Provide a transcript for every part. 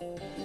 Bye.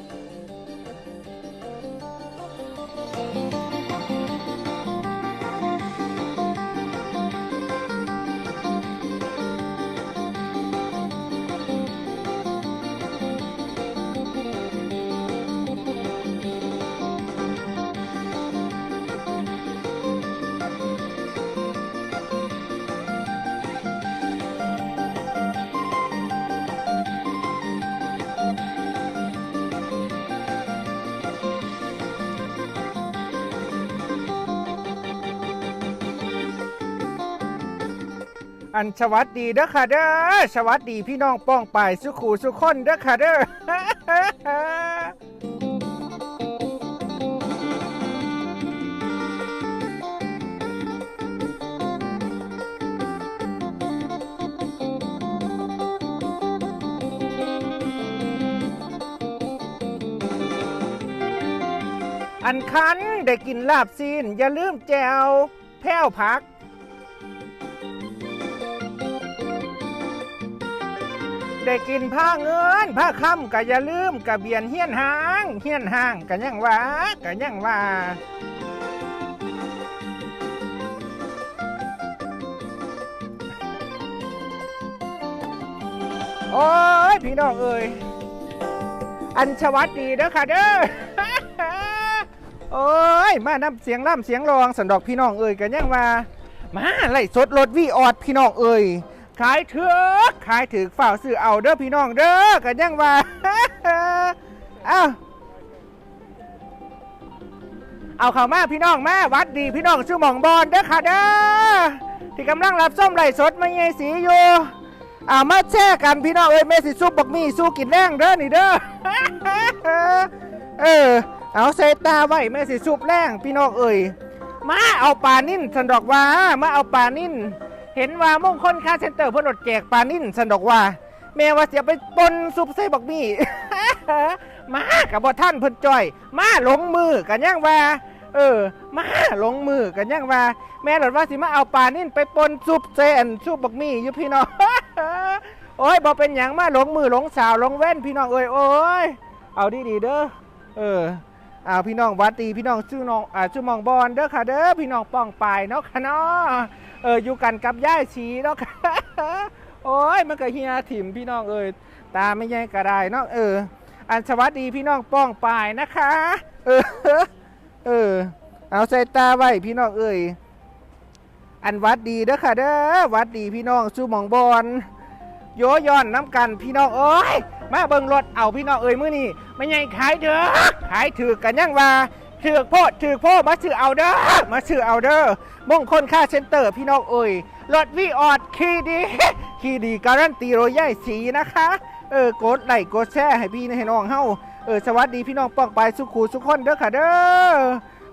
อันสวัสดีเด้อค่ะเด้อสวัสดีพี่น้องป้องปายสุขูสุขคนเด้อค่ะเด้ออันคันได้กินลาบซีนอย่าลืมแจวแพ้วผัก ได้กินผ้าเงินผ้าค่ำก็อย่าลืมกะเบียนเฮียนหางเฮียนหางกันยังว่ากันยังว่าโอ้ยพี่น้องเอ้ยอันสวัสดีเด้อค่ะเด้อโอ้ยมาน้ำเสียงล่ำเสียงรองสันดอกพี่น้องเอ้ยกันยังว่ามาไล่สดรถวีออดพี่น้องเอ้ยขายเถือ ขายถือฝ่าวซื้อเอาเด้อพี่น้องเด้อกันยังว่าเอ้าเอาเข้ามาพี่น้องมาวัดดีพี่น้องชื่อหมองบอลเด้อค่ะเด้อที่กำลังรับส้มไหลสดมาเยสีอยู่เอามาแช่กันพี่น้องเอ้ยเมสิซุปบักมี่สู้กินแรงเด้อนี่เด้อเออเอาใส่ตาไว้แม่สิซุปแรงพี่น้องเอ้ยมาเอาปลานิ่นสันดอกว่ามาเอาปลานิ่น เห็นว่ามงคลค่าเซ็นเตอร์เพิ่อนรดแจกปลานิ่นสันดอกว่า แม่ว่าเสียไปปนซุปใส่บักมี่ มากับบ่ท่านเพิ่นจ่อย มาหลงมือกันยังว่า เออ มาหลงมือกันยังว่า แม่หลอดว่าสิมาเอาปลานิ่นไปปนซุปเซนซุปบักมี่อยู่พี่น้อง โอ้ยบ่เป็นหยังมาหลงมือหลงสาวหลงแว่นพี่น้องเอ้ยโอ้ยเอาดีๆเด้อเออเอาพี่น้องวัดดีพี่น้องชื่อน้องอ่าชื่อมองบอลเด้อค่ะเด้อพี่น้องป้องปายเนาะค่ะเนาะ เอออยู่กันกับย่ายชีเนาะค่ะโอ้ยมันก็เฮียถิ่มพี่น้องเอ้ยตาไม่ใหญ่ก็ได้เนาะเออ อันสวัสดีพี่น้องป้องปายนะคะ เออ เออ เอาใส่ตาไว้พี่น้องเอ้ยอันวัดดีเด้อค่ะเด้อวัดดีพี่น้องชื่อมองบอลโยย้อนน้ำกันพี่น้องเอ้ยมาเบิ่งรถเอาพี่น้องเอ้ยมื้อนี้ไม่ใหญ่ขายเด้อขายถือกันยังว่าถือกโพดถือกโพดมาซื้อเอาเด้อมาซื้อเอาเด้อ มงคลค่าเซ็นเตอร์พี่น้องเอ้ยรถวีออดคีดีคีดีการันตีโรยใหญ่สีนะคะ เออกดไลค์กดแชร์ให้พี่ให้น้องเฮาเออสวัสดีพี่น้องป้องไปสุขูสุขคนเด้อค่ะเด้อ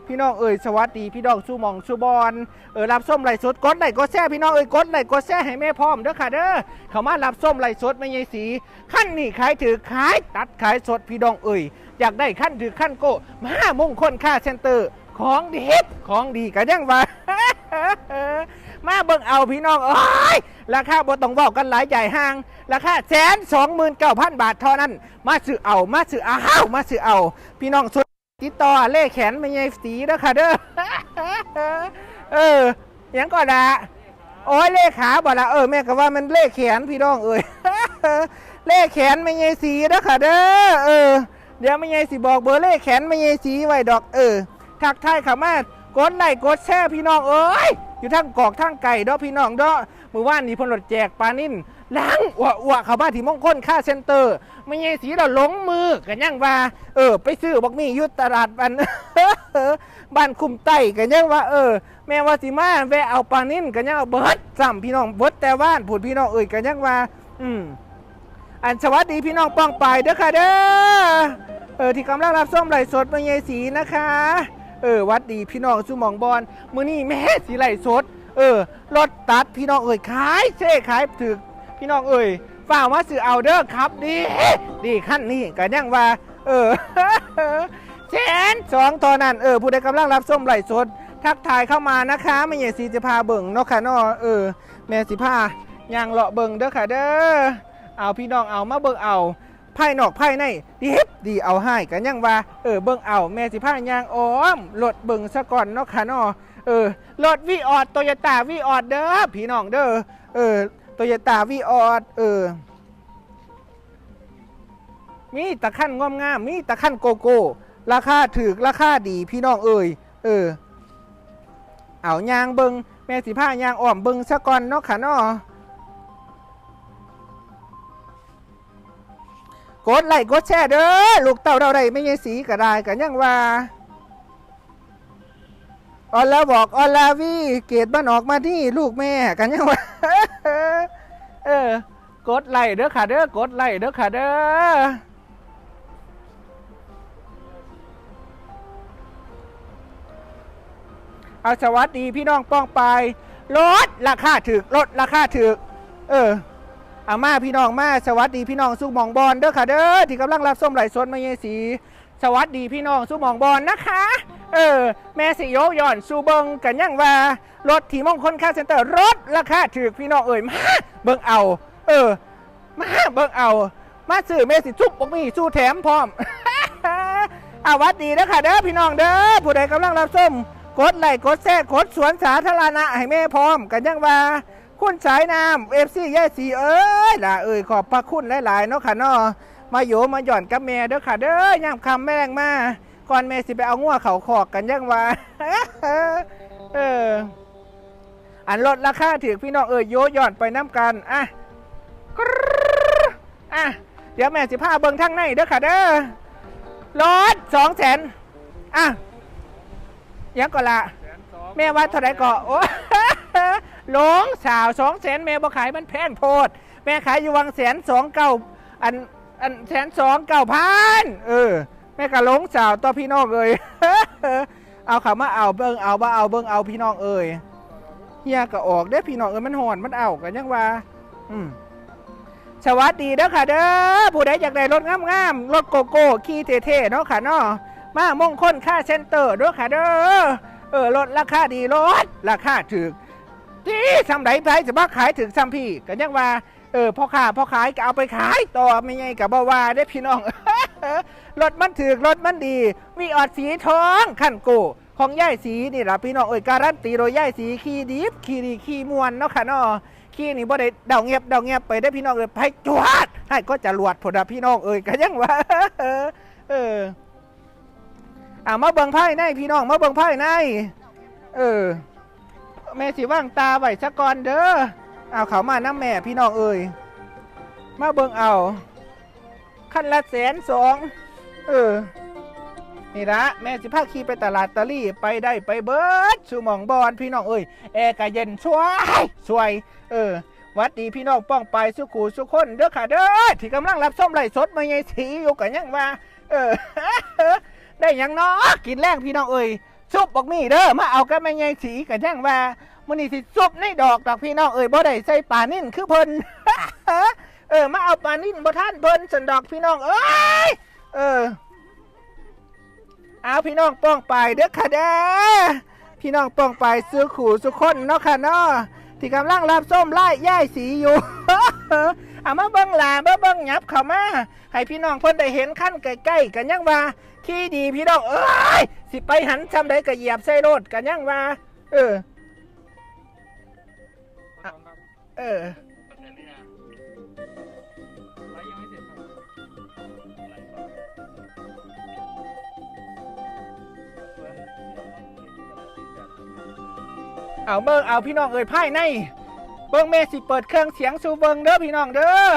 พี่น้องเอ้ยสวัสดีพี่น้องสู้หมองสู้บอลเออรับส้มไหลสดกดไลค์กดแชร์พี่น้องเอ้ยกดไลค์กดแชร์ให้แม่พร้อมเด้อค่ะเด้อเขามารับส้มไหลสดไม่ใช่สีขั้นนี่ขายถือขายตัดขายสดพี่ดองเอ่ยอยากได้ขั้นถือขั้นโกมามงคลค่าเซ็นเตอร์ ของดีของดีกันยังว่ามาเบิ่งเอาพี่น้องเอ้ยราคาบ่ต้องบอกกันหลายใหญ่ห้าง ราคาแสนสองหมื่นเก้าพันบาทเท่านั้น มาซื้อเอา มาซื้อเอามาซื้อเอา พี่น้องสุดติดต่อเลขแขนไม่ใช่สีเด้อค่ะเด้อ เออยังก็ดาโอ้ยเลขขาบ่ละเออแม่ก็ว่ามันเลขแขนพี่น้องเอ้ยเลขแขนไม่ใช่สีนะค่ะเด้อ เออ เดี๋ยวไม่ใช่สีบอกเบอร์เลขแขนไม่ใช่สีไว้ดอกเออ ทักทายเขามากดไลค์กดแชร์พี่น้องเอ้ยอยู่ทั้งกอกทั้งไก่เด้อพี่น้องเด้อมือว่านนี้พนรถแจกปลานิ่นล้างอ้วอ้วเขามาที่มงคลค่าเซ็นเตอร์ ไม่ใช่สีเราหลงมือกันยังว่า เออ ไปซื้อบอกมีอยู่ตลาดบันบ้านคุมไต้กันยังว่า เออ แม่ว่าสิมาแวะเอาปลานิ่นกันยังเอาเบิร์ดซ้ำพี่น้องเบิร์ดแต่ว่านผุดพี่น้องเอ่ยกันยังว่า อืมอันสวัสดีพี่น้องป้องไปเด้อค่ะเด้อเออที่กำลังรับส้มไหลสดมาเยสีนะคะ เออวัดดีพี่น้องสุหมองบอลมื้อนี้แม่สีไหลสด เออรถตัดพี่น้องเอ่ยขายเช่ขายถึกพี่น้องเอ่ยฝ่ากมาซื้อเอาเด้อครับดีดีขั้นนี้กันยังว่า เออแสนสองตอนนั้นเออผู้ใดกำลังรับส้มไหลสด ทักทายเข้ามานะคะไม่ใช่สีจะพาเบิ่งนาะค่ะนาะเออ แม่สิพายางเลาะเบิ่งเด้อค่ะเด้อเอาพี่น้องเอามาเบิ่งเอา ภายนอกภายในดีบดีเอาให้กันยังว่า เออเบิ่งเอาแม่สิพายางอ้อมรถเบิ่งซะก่อนเนาะค่ะเนาะเออรถวีออดโตโยต้าวีออดเด้อพี่น้องเด้อเออโตโยต้าวีออดเออมีตะขั้นงอมงามมีตะขั้นโกโก้ ราคาถือราคาดีพี่น้องเอ่ยเออ เอายางเบิงแม่สิผ้ายางอ้อมเบิงซะก่อนเนาะค่ะเนาะ กดไลค์กดแชร์เด้อลูกเต่าเราได้ไม่ยายสีก็ได้กันยังว่าออนแล้วบอกออนลาวีเกตบ้านออกมาที่ลูกแม่กันยังว่าเออกดไลค์เด้อค่ะเด้อกดไลค์เด้อค่ะเด้อเอาสวัสดีพี่น้องป้องไปลดราคาถึกลดราคาถึก เออ เอามาพี่น้องมาสวัสดีพี่น้องสู้หมองบอลเด้อค่ะเด้อที่กำลังรับส้มไหลสนมาเยสี สวัสดีพี่น้องสู้หมองบอลนะคะ เออ แม่สิโยย่อนสู้เบิงกันยังว่ารถที่มงคลค่าเซ็นเตอร์รถราคาถึกพี่น้องเอ่ยมาเบิงเอา เออ มาเบิงเอา มาซื้อแม่สิทุบบกมีสู้แถมพร้อมอาวัดดีนะค่ะเด้อพี่น้องเด้อผู้ใดกำลังรับส้มกดไลค์กดแชร์กดสวนสาธารณะให้แม่พร้อมกันยังว่า คุณสายน้ำเอฟซีย่าสีเอ้ยล่ะเอ้ยขอบพระคุณหลายๆเนาะค่ะเนาะมาโยมาหย่อนกับแม่เด้อค่ะเด้อย่ำคำแม่งมาก่อนแม่สิไปเอางัวเขาขอกกันยังว่าเออ อันลดราคาถือพี่น้องเอ้ยโยหย่อนไปน้ำกันอะกรึ๊ดอะเดี๋ยวแม่สิพาเบิ่งทางในเด้อค่ะเด้อรถสองแสนอะยังก่อนละแม่ว่าเท่าไหรก่อโอ้ หลงสาวสองแสนแม่บ่ขายมันแพงโพด แม่ขายอยู่วังแสนสองเก้าอันอันแสนสองเก้าพันเออ แม่ก็หลงสาวต่อพี่น้องเอ้ยเอาขามาเอาเบิ่งเอาบ่เอาเบิ่งเอาพี่น้องเอ้ยเฮียก็ออกเด้อพี่น้องเอ้ยมันหอนมันเอากันยังว่า อืมสวัสดีเด้อค่ะเด้อผู้ใดอยากได้รถงามๆรถโกโก้ขี่เท่ๆเนาะค่ะเนาะมามงคลค่าเซ็นเตอร์เด้อค่ะเด้อเออรถราคาดีรถราคาถูก ที่ทำไรไปจะบ้าขายถึงซ้ำพี่กันยังว่าเออพ่อค้าพ่อขายก็เอาไปขายต่อไม่ไงกับบ่าวาได้พี่น้อง รถมันถือรถมันดีมีออดสีทองขั้นโกของย่ายสีนี่ล่ะพี่น้องเอ้ยการันตีโดยย่ายสีขี่ดิบขี่ดีขี่มวนเนาะค่ะเนาะขี้นี่บ่ได้เดาเงียบเดาเงียบไปได้พี่น้องเอ้ยไปจวดให้ก็จะรวดผลนะพี่น้องเอ้ยก็ยังว่าเอออ่ามาเบิ่งไพ่ในพี่น้องมาเบิ่งไพ่ในเออ แม่สิว่างตาไว้ซะก่อนเด้อเอาเขามาน้ำแม่พี่น้องเอ้ยมาเบิ่งเอาขั้นละแสนสองเออนี่ละแม่สิพาขี่ไปตลาดตะลี่ไปได้ไปเบิดสูหมองบอลพี่น้องเอ้ยแอร์กะเย็นช่วยช่วย เออวัดดีพี่น้องป้องไปสุขูสุขคนเด้อค่ะเด้อที่กำลังรับส้มไหลสดมาไงสีอยู่กันยังว่า เออ ได้ยังเนาะกินแรงพี่น้องเอ้ย ซุปบอกมีเด้อมาเอากันไม่ไงสีกันยังว่ามื้อนี้สิซุปในดอกดอกพี่น้องเอ้ยบ่ได้ใส่ปลานิ่นคือเพิ่น เออ มาเอาปลานิ่นบ่ท่านเพิ่นสันดอกพี่น้องเอ้ยเออ เอาพี่น้องป้องไปเด้อค่ะเด้อพี่น้องป้องไปซื้อขู่สุคนเนาะค่ะเนาะที่กำลังรับส้มไล่ย่ายสีอยู่ เอามาเบิ้งลามาเบิ้งหยับเข้ามา ให้พี่น้องเพิ่นได้เห็นขั้นใกล้ๆกันยังว่า ขี้ดีพี่น้องเอ้ยสิไปหันจำได้ก็เหยียบใส่รถกันยังว่าเออ เออ เอาเบิ้งเอาพี่น้องเอ่ยไพ่ใน เบิ้งเมสิเปิดเครื่องเสียงสู่เบิ้งเด้อพี่น้องเด้อ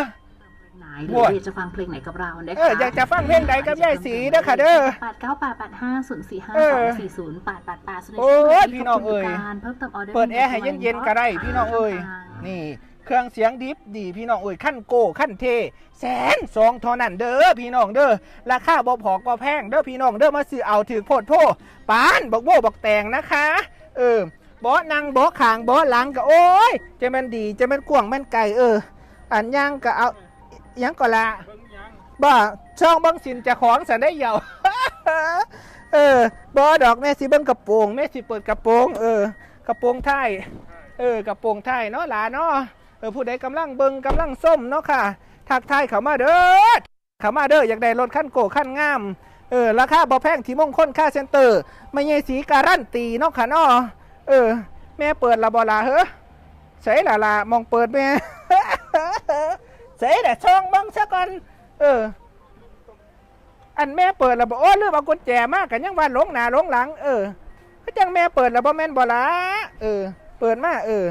ไหนหรืออยากจะฟังเพลงไหนกับเรานะคะเอออยากจะฟังเพลงใดกับยายศรีเด้อค่ะเด้อแปดเก้าแปดแปดห้าศูนย์สี่ห้าเอสอองสี่ศูนย์แปดแปดแปดโอ้ยพี่น้องเอ่ยเพิ่มเติมออเดอร์เปิดแอร์ให้เย็นๆก็ได้พี่น้องเอ่ยนี่เครื่องเสียงดิฟดีพี่น้องเอ่ยขั้นโกขั้นเท แสนสองเท่านั้นเด้อพี่น้องเด้อราคาบ่พอก็แพงเด้อพี่น้องเด้อมาซื้อเอาถือโพดโพปานบอกโบบอกแตงนะคะ เออบ่นั่งบ่ขางบ่หลังก็โอ้ยจะแมันดีจะแมันกว้างแมันไก่เออ อันยังก็เอา ยังก็ละบ่ช่องเบังสินเจะของสันได้เหยาเออบ่ดอกแม่สิเบิ่งกระโปรงแม่สิเปิดกระโปรงเออกระโปรงไทย เออกระโปรงไทยเนาะหลานเนาะเออผู้ใดกำลังเบิ่งกำลังส้มเนาะค่ะ ทักทายเข้ามาเด้อเข้ามาเด้ออยากได้รถขั้นโกขั้นงามเออราคาบ่แพงที่มงคลค่าเซ็นเตอร์ ไม่ใช่สีการันตีเนาะค่ะเนาะเออ แม่เปิดละบ่ล่ะเฮ้อใส่ละล่ะมองเปิดแม่ใส่แต่ช่องเบังซะก่อนเออ อันแม่เปิดแล้วบอกโอ้ลืมเอากุญแจมากกันยังว่าหลงหน้าหลงหลัง เออก็จังแม่เปิดแล้วบ่แม่นบ่ละเออ เปิดมาเออ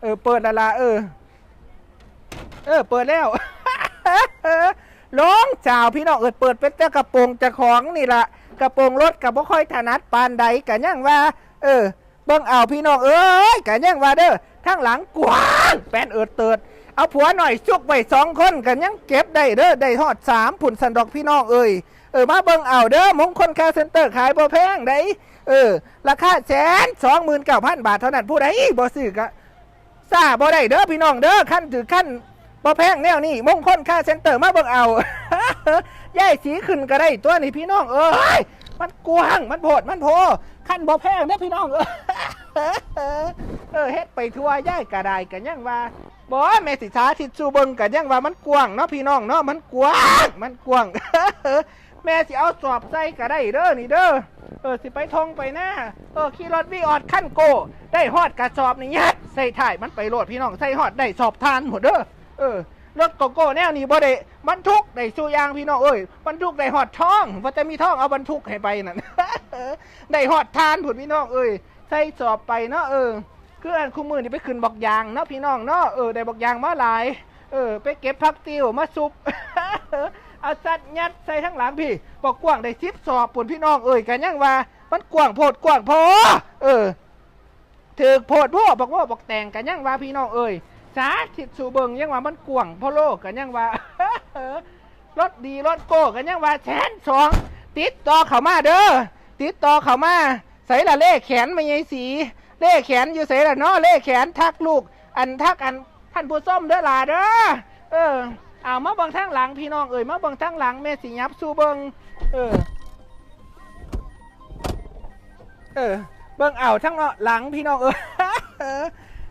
เออ เปิดละละเออ เออ เปิดแล้วร้องเจ้าพี่น้องเออเปิดเป็นแต่กระโปรงจะของนี่ละกระโปรงรถกับบ่ค่อยถนัดปานใดกันยังว่า เออเบิ่งเอาพี่น้องเอ้ยกันยังว่าเด้อทั้งหลังกว้างแปนเอิดเติด เอาผัวหน่อยจุกไว้สองคนกันยังเก็บได้เด้อได้ฮอดสามผุนสันดอกพี่น้องเอ้ยเออมาเบิ่งเอาเด้อมงคลคาร์เซ็นเตอร์ขายบ่แพงได้เออ ราคาแสนสองหมื่นเก้าพันบาทเท่านั้นผู้ใดบ่ซื้อก็ซาบ่ได้เด้อพี่น้องเด้อขั้นถือขั้นบ่แพงแนวนี้มงคลคาร์เซ็นเตอร์มาเบิ่งเอาย่ายสีขึ้นก็ได้ตัวนี้พี่น้องเอ้ยมันกว้างมันโพดมันโพขั้นบ่แพงเด้อพี่น้องเอ้ย เออเฮ็ดไปทั่วย่ายกระไดกันยังว่าบ่แม่สิสาธิตสู่เบิงกันยังว่ามันกว้างเนาะพี่น้องเนาะมันกว้างมันกว้างแม่สิเอาสอบใส่ก็ได้เด้อนี่เด้อเออสิไปทงไปหน้าเออขี่รถวีออดขั้นโก ได้ฮอดกระสอบนี่ยัดใส่ถ่ายมันไปโหลดพี่น้องใส่ฮอดได้สอบทานหมดเด้อเออรถโกโก้แนวนี้บ่ได้บรรทุกได้สู้ยางพี่น้องเอ้ยบรรทุกได้ฮอดท้องว่าจะมีท้องเอาบรรทุกให้ไปนั่นได้ฮอดทานผุดพี่น้องเอ้ย ใส่สอบไปเนาะเออคืออันคู่มือนี่ไปขึ้นบอกยางเนาะพี่น้องเนาะเออได้บอกยางมาหลายเออไปเก็บพักติวมาซุปเอาจัดยัดใส่ทั้งหลังพี่บอกกว้างได้สิบสอบปุ่นพี่น้องเอ่ยกันยังว่า มันกว้างโพดกว้างพอเออถือโพดพ่อบอกว่าบอกแต่งกันยังว่าพี่น้องเอ่ยสาธิตสู่เบิงยังว่ามันกว้างพอโลกกันยังว่ารถดีรถโก้กันยังว่าแสนสองติดต่อเขามาเด้อติดต่อเขามา ส่ละเลขแขนไม่ใช่สีเล่แขนอยู่เสละเนาะเล่แขนทักลูก อันทักอันท่านผู้ส้มเด้อหล่ะเด้อเออเอามาบังทางหลังพี่น้องเอ่ยมาบังทางหลังแม่สิยับสู้เบิงเออเออเบิงเอาทั้งหลังพี่น้องเออ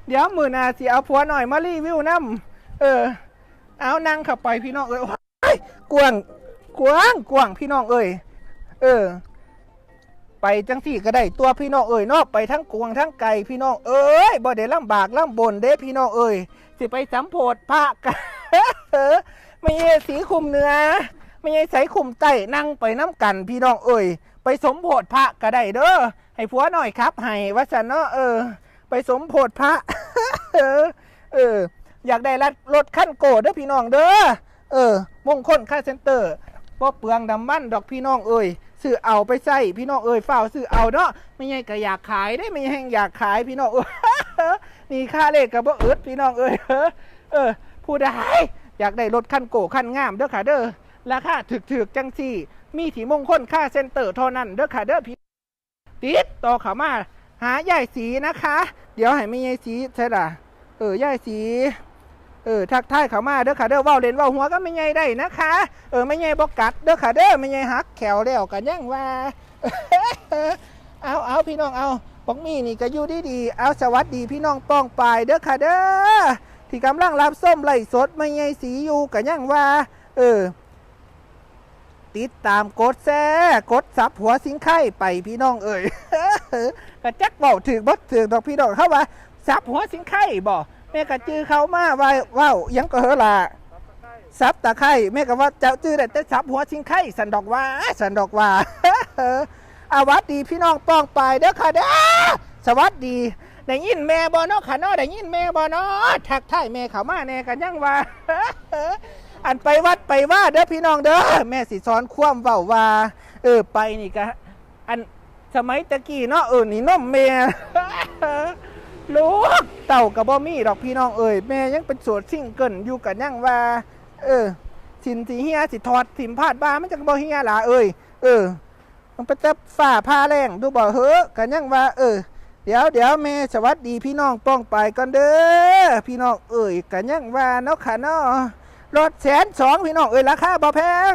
เดี๋ยวมือนาสิเอาผัวหน่อยมารีวิวน้ำเออ เอานั่งข้าไปพี่น้องเอ้ยโอ้กวงกวงกวงพี่น้องเอ้ยเออ ไปจังสี่ก็ได้ตัวพี่น้องเอ่ยเนาะไปทั้งกวงทั้งไก่พี่น้องเอ้ยบ่ได้ลำบากลำบนเด้พี่น้องเอ้ยสิไปสัมโพธพระกันไม่ใช่สีคุมเนื้อไม่ใช่ใส่คุมไตนั่งไปน้ำกันพี่น้องเอ้ยไปสมโพธพระก็ได้เด้อให้ผัวหน่อยครับให้ว่าสันเนะเออ ไปสมโพธพระเออเออ อยากได้รถรถขั้นโกดเด้อพี่น้องเด้อเออมงคลค่าเซ็นเตอร์บ่เปลืองดำมันดอกพี่น้องเอ้ย ซื้อเอาไปใส่พี่น้องเอ้ยเฝ้าซื้อเอาเนาะไม่ใช่ก็อยากขายได้ไม่ใช่อยากขายพี่น้องเอ้ยนี่ค่าเลขกับบ่อึดพี่น้องเอ้ยเออผู้ใดอยากได้รถคันโก้คันงามเด้อค่ะเด้อราคาถึกๆจังสี่ มีที่มงคลค่าเซ็นเตอร์เท่านั้นเด้อค่ะเด้อพี่ติดต่อเขามาหายายสีนะคะ เดี๋ยวให้ไม่ยายสีใช่ล่ะเออยายสี เออทักทายเขามาเด้อค่ะเด้อว้าเล่นว้าหัวก็ไม่ใหญ่ได้นะคะเออไม่ใหญ่บกัดเด้อค่ะเด้อไม่ใหญ่หักแขวแล้วกันยังว่าเอาเอาพี่น้องเอาปองมีนี่ก็อยู่ดีดีๆเอาสวัสดีพี่น้องป้องปายเด้อค่ะเด้อที่กำลังรับส้มไหลสดไม่ใหญ่สีอยู่กันยังว่า เออ ติดตามกดแซ่กดซับหัวสิงไข่ไปพี่น้องเอ่ยกระจักเบาถึงบ่ถึงดอกพี่น้องเข้าว่าซับหัวสิงไข่บ่ แม่กะจื้อเขามาว่าว้าหยังก็เฮอล่ะซับตะไคร่แม่ก็ว่าเจ้าจื้อได้แต่ซับหัวสิงไข่สันดอกว่าสันดอกว่าอาวัดดีพี่น้องป้องไปเด้อค่ะเด้อสวัสดีได้ยินแม่บ่เนาะค่ะนาะได้ยินแม่บ่เนาะทักทายแม่เขามาแน่กันยังว่าอันไปวัดไปว่าเด้อพี่น้องเด้อแม่สิสอนความเว้าว่าเออไปนี่ก็อันสมัยตะกี้เนาะเออนี่น้มแม่ ลูกเต่ากับบ่มีดอกพี่น้องเอ่ยแม่ยังเป็นโสดซิ่งเกิลอยู่กันยังว่า เออสินสีเฮียสิทอดสิมพาดบ้ามันจะบ่เฮียหล่ะเอ่ยเออมันเป็นแต่ฝ่าผ้าแรงดูบ่เฮ้อกันยังว่า เออ เดี๋ยวเดี๋ยวแม่สวัสดีพี่น้องป้องไปก่อนเด้อพี่น้องเอ่ยกันยังว่าเนาะค่ะเนาะรถแสนสองพี่น้องเอ่ยราคาบ่แพง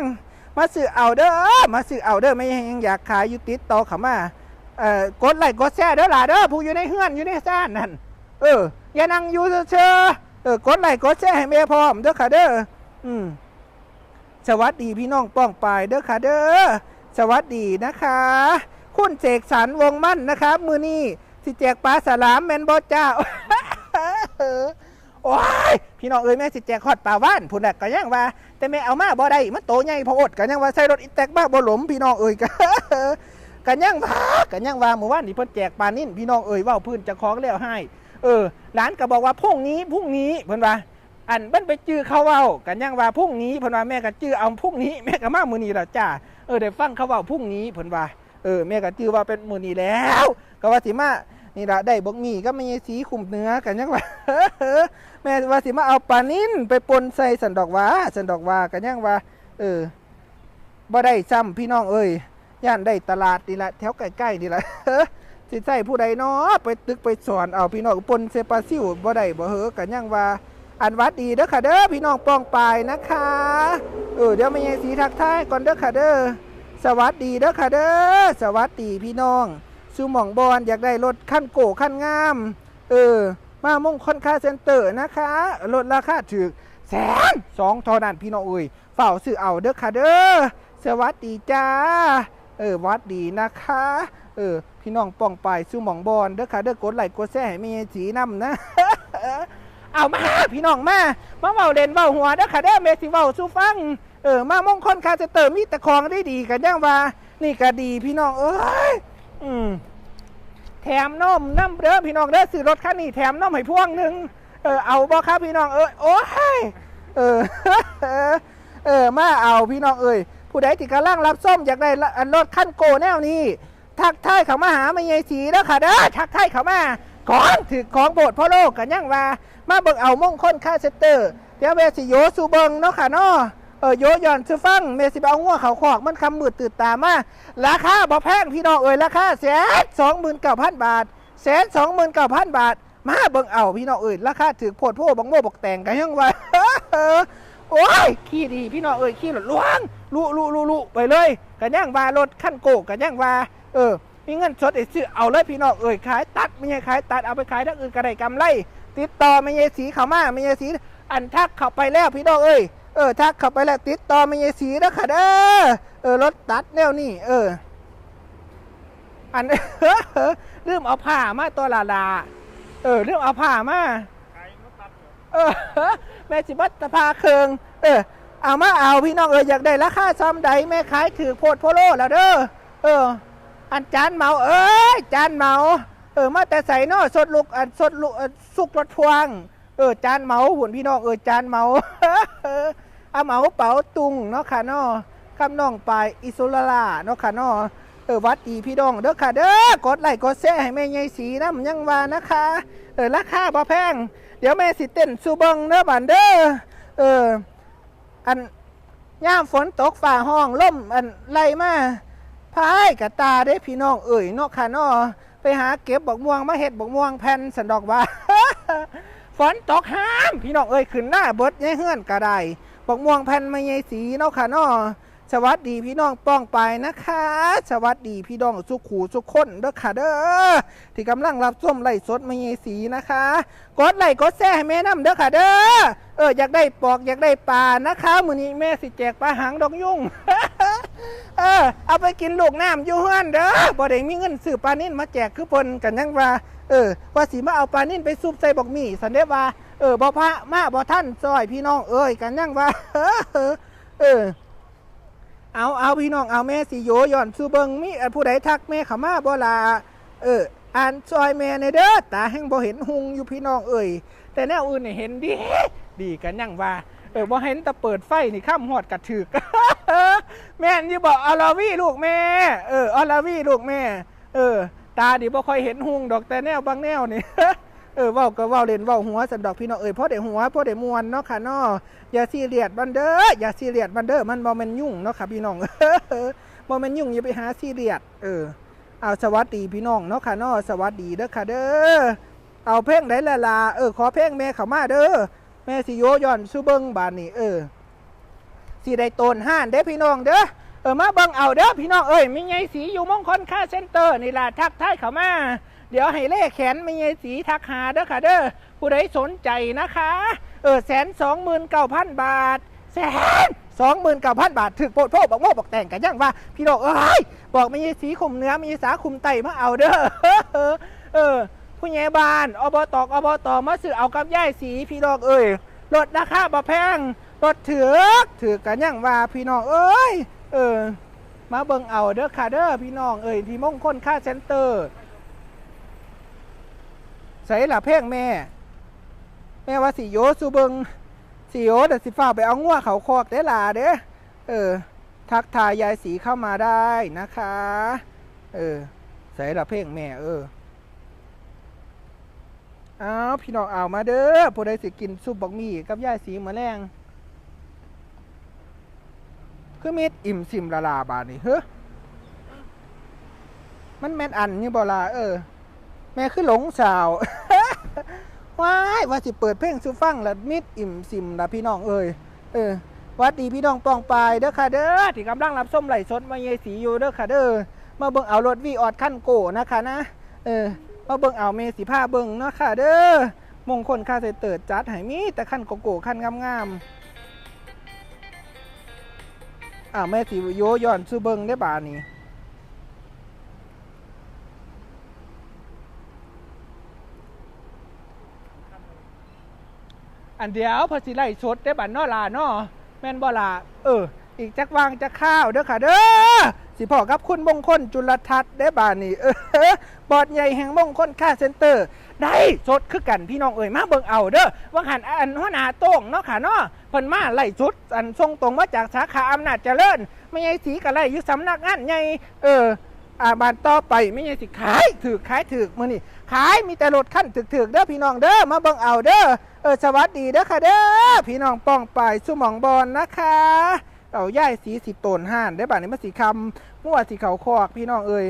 มาซื้อเอาเด้อมาซื้อเอาเด้อไม่ยังอยากขายอยู่ติดต่อเขามา เอ่อกดไลค์กดแชร์เด้อหล่ะเด้อผู้อยู่ในเฮือนอยู่ในซ่านนั่นเอออย่านั่งอยู่เฉยๆเออกดไลค์กดแชร์ให้แม่พร้อมเด้อค่ะเด้ออืมสวัสดีพี่น้องป้องปายเด้อค่ะเด้อสวัสดีนะคะ คุณเสกสรรวงมั่นนะครับมือนี้สิแจกปลาสลามแมนบอจ้าโอ้ยพี่น้องเอ้ยแม่สิแจกฮอดปลาว่านพุ่นน่ะก็ยังว่า แต่แม่เอามาบ่ได้มันโตใหญ่พออดก็ยังว่าใส่รถอีแตกบ้าบ่หลมพี่น้องเอ้ยก็ กันยังว่ากันยังว่าเมื่อวานนี่เพิ่นแจกปลานิ่นพี่น้องเอ้ยว้าพื้นจะของแล้วให้ เออหลานก็บอกว่าพรุ่งนี้พรุ่งนี้เพิ่นว่า อันเพิ่นไปจื้อเขาเว้ากันยังว่าพรุ่งนี้เพิ่นว่าแม่ก็จื้อเอาพรุ่งนี้แม่ก็มามื้อนี้ล่ะจ้าเออได้ฟังเขาเว้าพรุ่งนี้เพิ่นว่าเออแม่ก็จื้อว่าเป็นมื้อนี้แล้วก็ว่าสิมานี่ละได้บกหมี่ก็ไม่ใช่สีขุมเนื้อกันยังว่าแม่ว่าสิมาเอาปลานิ่นไปปนใส่สันดอกว่าสันดอกว่ากันยังว่า เออบ่ได้ซ้ำพี่น้องเอ้ย ย่านได้ตลาดนี่ละแถวใกล้ๆนี่ละสิใส่ผู้ใดเนาะไปตึกไปสอนเอาพี่น้องปนเซปาซิวบ่ได้บ่เหอกันยังว่าอันวัดดีเด้อค่ะเด้อพี่น้องป้องปายนะคะเออเดี๋ยวไม่ยายสีทักทายก่อนเด้อค่ะเด้อสวัสดีเด้อค่ะเด้อสวัสดีพี่น้องซูหม่องบอลอยากได้รถขั้นโกขั้นงาม เออ มามงคลค่าเซ็นเตอร์นะคะลดราคาถึกแสนสองเท่านั้นพี่น้องเอ้ยเฝ้าซื้อเอาเด้อค่ะเด้อสวัสดีจ้า เออวัดดีนะคะเออพี่น้องป้องไปซูหมองบอลเด้อค่ะเด้อกดไลค์กดแชร์ให้มีสีน้ำนะเอามาพี่น้องมามาเว้าเล่นเว้าหัวเด้อค่ะเด้อเมสิเว้าสู้ฟังเออมามงคลคาเซ็นเตอร์มีแต่ของได้ดีกันยังว่า นี่ก็ดีพี่น้องเอ้ยอืมแถมนมน้ำเด้อพี่น้องเด้อซื้อรถคันนี้แถมนมให้พ่วงหนึ่งเออเอาบ่ครับพี่น้องเอ้ยโอ้ยเออเออมาเอาพี่น้องเอ้ย ผู้ใดที่กำลังรับส้มอยากได้อันรถขั้นโกแนวนี้ ทักทายเขามาหาไม่ยายสีแล้วค่ะเด้อทักทายเขามาของถือของโบสถ์พ่อโลกกันยังว่า มาเบิ่งเอามงคลค่าเซตเตอร์ เดี๋ยวเวสิโยสูเบิงเนาะค่ะเนาะเออโยย่อนซื้อฟังเมสิไปเอางัวเขาขอกมันคำมืดตื่นตามาราคาบ่แพงพี่น้องเอ้ยราคาแสนสองหมื่นเก้าพันบาทแสนสองหมื่นเก้าพันบาท มาเบิ่งเอาพี่น้องเอ้ยราคาถือโพดโพบังโมบกแต่งกันยังว่า โอ้ยขี้ดีพี่น้องเอ้ยขี้หลดลวงลุลุลุลุไปเลยกันย่างวารถขั้นโกกกันย่างวาเออมีเงินสดไอ้ซื้อเอาเลยพี่น้องเอ้ยขายตัดไม่ใช่ขายตัดเอาไปขายทั้งอื่นก็ได้กำไร ติดต่อไม่ใช่สีเขามาไม่ใช่สีอันทักเข้าไปแล้วพี่น้องเอ้ยเออทักเข้าไปแล้วติดต่อไม่ใช่สีแล้วค่ะเด้อเออรถตัดแนวนี่เออ อันลืมเอาผ้ามาตัวลาลาเออลืมเอาผ้ามา เออแม่สิบัตตพาเคืองเออเอามาเอาพี่น้องเอออยากได้ราคาซ้ำใดแม่ขายถือโพดโพโลแล้วเด้อเออ อันจานเมาเอ้ยจานเมา เออมาแต่ใส่นอสดลูกอันสดลูกอันสุกรถพวง เออจานเมาหุ่นพี่น้องเออจานเมาเอาเมาเป๋าตุงเนาะค่ะนาะคำน้องไปายอิสุลาลาเนาะค่ะนาะเออวัดดีพี่น้องเด้อค่ะเด้อกดไลค์กดแชร์ให้แม่ยายสีน้ำยังว่านะคะ เออราคาบ่แพง เดี๋ยวแม่สิเต้นซูเบิงเด้อบันเด้อเอออันย่ามฝนตกฝ่าห้องล่มอันไล่มาพายกับตาได้พี่น้องเอ่ยนาะค่ะเนาะไปหาเก็บบอกม่วงมาเห็ดบอกม่วงแผ่นสันดอกว่าฝนตกห้าม พี่น้องเอ่ยขึ้นหน้าเบิดยายเฮือนกระไดบอกม่วงแผ่นไม่ยายสีนาะค่ะเนาะ สวัสดีพี่น้องป้องไปนะคะ สวัสดีพี่น้องสุขูสุขคนเด้อค่ะเด้อที่กำลังรับส้มไล่สดไม่ยายสีนะคะกดไลค์กดแชร์ให้แม่น้ำเด้อค่ะเด้อเอออยากได้ปอกอยากได้ปลานะคะมื้อนี้แม่สิแจกปลาหางดอกยุ่งเออเอาไปกินลูกน้ำอยู่เฮือนเด้อบ่ได้มีเงินซื้อปลานิ่นมาแจกคือเพิ่นกันยังว่าเออว่าสิมาเอาปลานิ่นไปซุปใส่บอกหมี่สันเดว่าเออบ่พระมาบ่ท่านซอยพี่น้องเอ้ยกันยังว่าเออเอา เอาพี่น้องเอาแม่สิโยย่อนสู้เบิงมีผู้ใดทักแม่เขามาบ่ลาเอออ่านซอยแม่ในเด้อตาแห่งบ่เห็นหุงอยู่พี่น้องเอ้ยแต่แนวอื่นนี่เห็นดีดีกันยังว่าเออบ่เห็นแต่เปิดไฟนี่ข้ามหอดกระถึกแม่นอยู่บอกอลาวี่ลูกแม่ เอออลาวี่ลูกแม่ เออ ตาดิบ่ค่อยเห็นหุงดอกแต่แนวบางแนวนี่ เออเว้าก็เว้าเล่นเว้าหัวสันดอกพี่น้องเอ้ยพ่อได้หัวพ่อได้มวนเนาะค่ะเนาะอย่าซีเรียสบันเด้ออย่าซีเรียสบันเด้อมันบ่แม่นยุ่งเนาะค่ะพี่น้องบ่แม่นยุ่งอย่าไปหาซีเรียสเออเอาสวัสดีพี่น้องเนาะค่ะเนาะสวัสดีเด้อค่ะเด้อเอาเพลงไหนละลาเออขอเพลงแม่เขามาเด้อแม่สิโยย้อนสู้เบิงบานนี้เออสิได้โตนห้านเด้อพี่น้องเด้อเออมาเบิ่งเอาเด้อพี่น้องเอ้ยมีไงสีอยู่มงคลค่าเซ็นเตอร์นี่ล่ะทักทายเขามา เดี๋ยวให้เลขแขนไม่ยายสีทักหาเด้อค่ะเด้อผู้ใดสนใจนะคะ เออแสนสองหมื่นเก้าพันบาทแสนสองหมื่นเก้าพันบาทถึกโปดโพบอกโม่บอกแต่งกันยังว่า พี่น้องเอ้ยบอกไม่ใช่สีขุมเนื้อไม่ใช่สาขุมไตมาเอาเด้อเออผู้ใหญ่บ้านอบตอกอบตมาซื้อเอากับย่ายสีพี่น้องเอ้ยลดราคาบ่แพงลดถือกถือกันยังว่าพี่น้องเอ้ยเออมาเบิ่งเอาเด้อค่ะเด้อพี่น้องเอ้ยที่มงคลค่าเซ็นเตอร์ ใส่ละเพลงแม่ แม่ว่าสิโยสุเบิงสิโยเดี๋ยวสิฟ้าไปเอางัวเขาคอกได้ล่ะเด้อเออ ทักทายยายสีเข้ามาได้นะคะ เออใส่ละเพลงแม่ เออเอาพี่น้องเอามาเด้อผู้ใดสิกินซุปบักมี่กับยายสีมื้อแรงคือเม็ดอิ่มซิมละลาบาดนี่เฮ้อมันแม่นอันนี่บ่ล่ะเออ แม่คือหลงสาว ว้ายว่าสิเปิดเพลงสุฟังละมิดอิ่มซิมละพี่น้องเอ้ยเออวัดดีพี่น้องปองปายเด้อค่ะเด้อที่กำลังรับส้มไหลสดมาเยสีอยู่เด้อค่ะเด้อมาเบิ่งเอารถวีออดขั้นโกนะคะนะเออมาเบิ่งเอาเมสีผ้าเบิ่งเนาะค่ะเด้อมงคลค่าเสเติร์ดจัดให้มีแต่ขั้นโกโก้ขั้นงามๆอ่าแม่สีโยย้อนซูเบิ่งได้บานี้ อันเดียวพอสิไล่สดได้บัดเนอลาเนาะแม่นบ่ลาเออ อีกจักวางจักข้าวเด้อค่ะเด้อสิพ่อกับคุณมงคลจุลทัศน์ได้บาดนี้เออบอดใหญ่แห่งมงคลค่าเซ็นเตอร์ ได้สดคือกันพี่น้องเอ่ยมาเบิ่งเอาเด้อว่าหันอันหัวหน้าโต้งเนาะค่ะเนาะเพิ่นมาไล่สดอันทรงตรงมาจากสาขาอำนาจเจริญไม่ใช่สีก็ไล่อยู่สำนักงานใหญ่เอออ่าบานต่อไปไม่ใช่สิขายถือขายถือมื้อนี้ ขายมีแต่รถขั้นถือๆเด้อพี่น้องเด้อมาเบิ่งเอาเด้อเออสวัสดีเด้อค่ะเด้อพี่น้องป้องปายสุหมองบอลนะคะเอาย่ายสีสิโตนห่านได้บัดนี้มาสีคำมั่วสีเขาคอกพี่น้องเอ้ย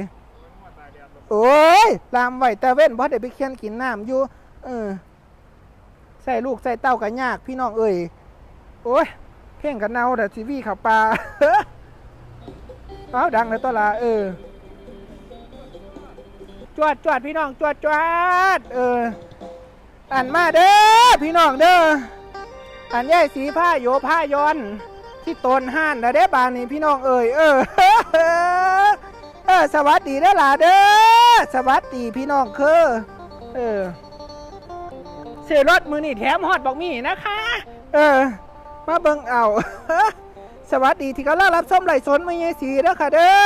โอ้ยลามไหวแต่เว้นเพราะเดี๋ยวไปเคียนกินน้ำอยู่เออใส่ลูกใส่เต้ากันยากพี่น้องเอ้ยโอ้ยเพ่งกันเนาแต่ทีวีเขาปลาเอาดังเลยตัวละเออ จวดจวดพี่น้องจวดจวดเอออ่านมาเด้อพี่น้องเด้ออ่านย่ายสีผ้าโยผ้าย้อน ที่ตนห้านนะเด้บานนี่พี่น้องเอ่ยเออเออสวัสดีเด้อหล่ะเด้อสวัสดีพี่น้องคือเออเสือรถมือนี่แถมฮอดบอกมีนะคะ เออ มาเบิ่งเอา สวัสดีที่กำลังรับชมไหลสดไม่ยายสีเด้อค่ะเด้อ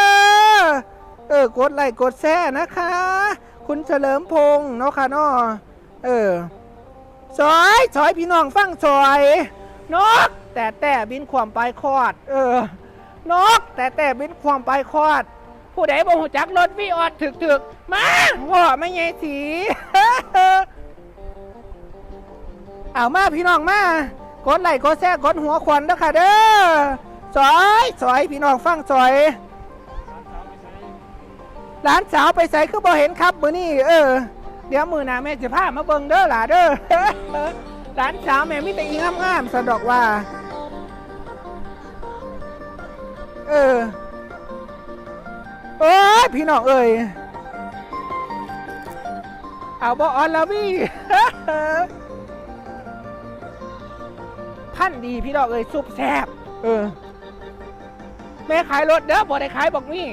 เออกดไลค์กดแชร์นะคะ คุณเฉลิมพงษ์เนาะค่ะเนาะเออซอยซอยพี่น้องฟังซอยนกแต่แต่บินความไปคอด เออนกแต่แต่บินความไปคอด ผู้ใดบ่หูจักรถวีออดถึกถึกมาว่าไม่ไงสีเอามาพี่น้องมากดไลค์กดแชร์กดหัวควันเด้อค่ะเด้อซอยซอยพี่น้องฟังซอย หลานสาวไปใส่คือบ่เห็นครับมือนี่เออ เดี๋ยวมือหนาแม่จะพามาเบิ่งเด้อหล่ะเด้อหลานสาวแม่มิแต่อีงามๆสะดอกว่า เออเอ้ยพี่น้องเอ้ยเอาบ่ออนแล้วพี่พันดีพี่น้องเอ้ยซุปแซ่บเออแม่ขายรถเด้อบ่ได้ขายบอกนี่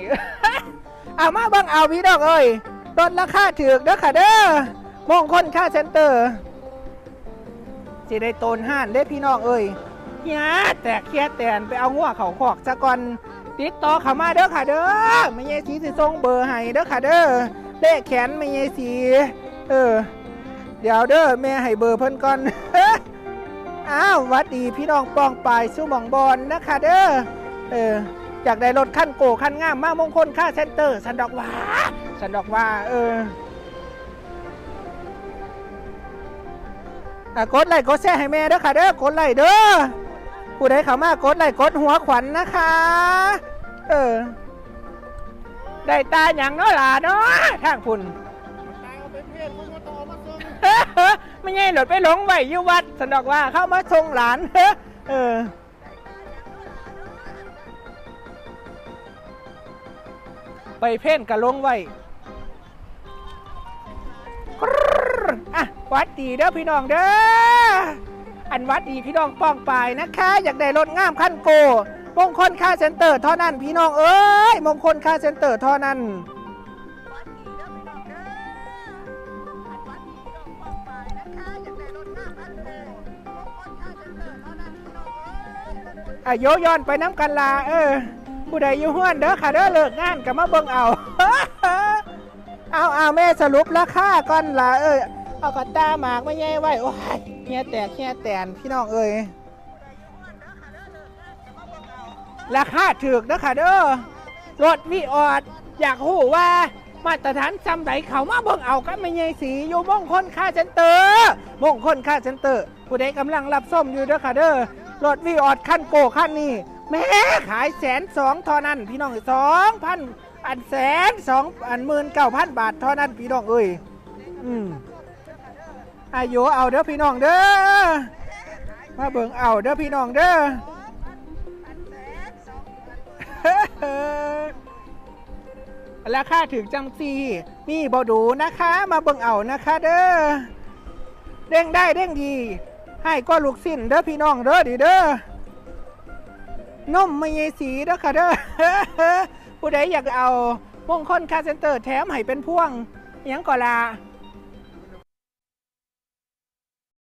เอามาบังเอาพี่น้องเอ้ยลดราคาถือกเด้อค่ะเด้อมงคลค่าเซ็นเตอร์สิได้โตนห้านเด้พี่น้องเอ้ยเฮียแตกเคียแตนไปเอางัวเขาขอกซะก่อนติดต่อเขามาเด้อค่ะเด้อไม่ยายสีสิส่งเบอร์ให้เด้อค่ะเด้อเลขแขนไม่ยายสีเออ เดี๋ยวเด้อแม่ให้เบอร์เพิ่นก่อนอ้าววัดดีพี่น้องปองปายสู้หมองบอลนะคะเด้อเออ อยากได้รถขั้นโกขั้นงามมากมงคลค่าเซ็นเตอร์สันดอกว่าสันดอกว่า เอออกดไลค์กดแชร์ให้แม่เด้อค่ะเด้อกดไลค์เด้อผู้ใดเข้ามากดไลค์กดหัวขวัญนะคะ เออ ได้ตาอย่างเนาะล่ะเนาะทางคุณไม่ไงหลดไปหลงไว้อยู่วัดสันดอกว่าเข้ามาชงหลานเออ ไปเพ่นกะลงไว้กรึ๊ดอะหวัดดีเด้อพี่น้องเด้ออันอันวัดดีพี่น้องป้องปายนะคะ อยากได้รถงามขั้นโก มงคลค่าเซ็นเตอร์เท่านั้นพี่น้องเอ้ย มงคลค่าเซ็นเตอร์เท่านั้นอายุย้อนไปน้ำกันลาเออ ผู้ใดอยู่ห้วนเด้อค่ะเด้อเลิกงานกับมาเบิ่งเอา เอาเอาแม่สรุปราคาก่อนละเอ้ยเอากระตาหมากไม่แย่ไว้โอ้ยเฮียแตกเฮียแตนพี่น้องเอ้ยราคาถูกเด้อค่ะเด้อรถวิออด อยากรู้ว่ามาตรฐานจำไดเขามาเบิ่งเอากันไม่ใย่สีอยู่มงคลค่าเซนเตอร์มงคลค่าเซนเตอร์ ผู้ใดกำลังรับส้มอยู่เด้อค่ะเด้อรถวิออดขั้นโกขั้นนี้ แม่ขายแสนสองเท่านั้นพี่น้องสองพันอันแสนสองอันหมื่นเก้าพันบาทเท่านั้นพี่น้องเอ้ยอืมอายุเอาเด้อพี่น้องเด้อมาเบิ่งเอาเด้อพี่น้องเด้อราคาถึงจังซีมีบอดูนะคะ มาเบิ่งเอานะคะเด้อเด้งได้เด้งดี ให้ก็ลูกสิ้นเด้อพี่น้องเด้อดีเด้อ นมไม่ยายสีเด้อค่ะเด้อผู้ใดอยากเอามงคลคาเซนเตอร์แถมให้เป็นพ่วงยังก่อลา